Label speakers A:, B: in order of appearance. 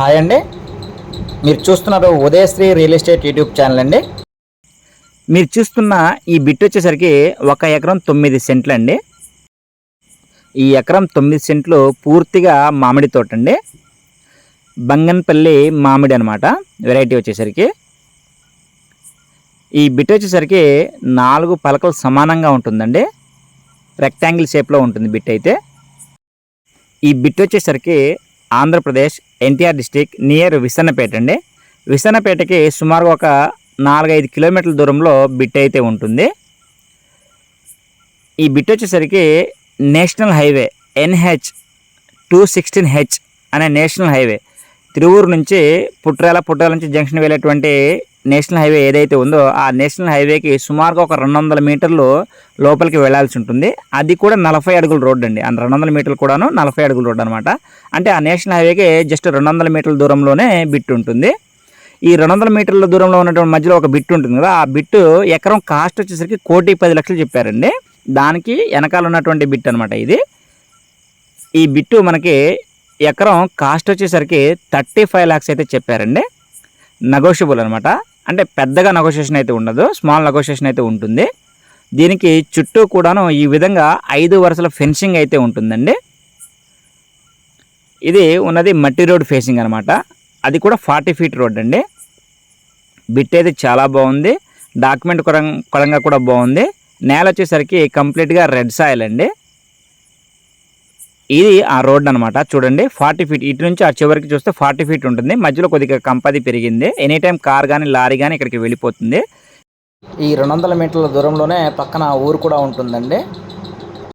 A: Hi అండి. మీరు చూస్తున్నారు Udayasri real estate YouTube channel అండి. మీరు చూస్తున్న ఈ బిట్ వచ్చేసరికి ఒక ఎకరం తొమ్మిది సెంట్లు అండి. ఈ ఎకరం తొమ్మిది సెంట్లు పూర్తిగా మామిడి తోట అండి. బంగన్పల్లి మామిడి అనమాట వెరైటీ వచ్చేసరికి. ఈ బిట్ వచ్చేసరికి నాలుగు పలకలు సమానంగా ఉంటుందండి. రెక్టాంగిల్ షేప్లో ఉంటుంది బిట్ అయితే. ఈ బిట్ వచ్చేసరికి Andhra Pradesh NTR district near Visannapet అండి. విసన్నపేటకి సుమారుగా ఒక నాలుగైదు కిలోమీటర్ల దూరంలో బిట్ అయితే ఉంటుంది. ఈ బిట్ వచ్చేసరికి national highway NH two sixteen H అనే నేషనల్ హైవే తిరువూరు నుంచి పుట్రేల పుట్రేల నుంచి జంక్షన్ వెళ్ళేటువంటి నేషనల్ హైవే ఏదైతే ఉందో ఆ నేషనల్ హైవేకి సుమారుగా ఒక రెండు వందల మీటర్లు లోపలికి వెళ్ళాల్సి ఉంటుంది. అది కూడా నలభై అడుగుల రోడ్డు అండి. ఆ రెండు వందల మీటర్లు కూడాను నలభై అడుగుల రోడ్డు అనమాట అంటే ఆ నేషనల్ హైవేకి జస్ట్ రెండు వందల మీటర్ల దూరంలోనే బిట్ ఉంటుంది. ఈ రెండు వందల మీటర్ల దూరంలో ఉన్నటువంటి మధ్యలో ఒక బిట్ ఉంటుంది కదా ఆ బిట్ ఎకరం కాస్ట్ వచ్చేసరికి కోటి పది లక్షలు చెప్పారండి. దానికి వెనకాల ఉన్నటువంటి బిట్ అనమాట ఇది. ఈ బిట్టు మనకి ఎకరం కాస్ట్ వచ్చేసరికి థర్టీ ఫైవ్ ల్యాక్స్ అయితే చెప్పారండి. నెగోషియబుల్ అనమాట అంటే పెద్దగా నెగోషియేషన్ అయితే ఉండదు. స్మాల్ నెగోషియేషన్ అయితే ఉంటుంది. దీనికి చుట్టూ కూడాను ఈ విధంగా ఐదు వరుసల ఫెన్సింగ్ అయితే ఉంటుందండి. ఇది ఉన్నది మట్టి రోడ్ ఫేసింగ్ అనమాట అది కూడా ఫార్టీ ఫీట్ రోడ్ అండి. బిట్ అయితే చాలా బాగుంది. డాక్యుమెంట్ కొరం కొరంగా కూడా బాగుంది. నేల వచ్చేసరికి కంప్లీట్గా రెడ్ సాయిల్ అండి. ఇది ఆ రోడ్ అనమాట చూడండి ఫార్టీ ఫీట్. ఇటు నుంచి ఆ చివరికి చూస్తే ఫార్టీ ఫీట్ ఉంటుంది. మధ్యలో కొద్దిగా కంపది పెరిగింది. ఎనీ టైం కార్ కానీ లారీ కానీ ఇక్కడికి వెళ్ళిపోతుంది. ఈ రెండు వందల మీటర్ల దూరంలోనే పక్కన ఊరు కూడా ఉంటుందండి.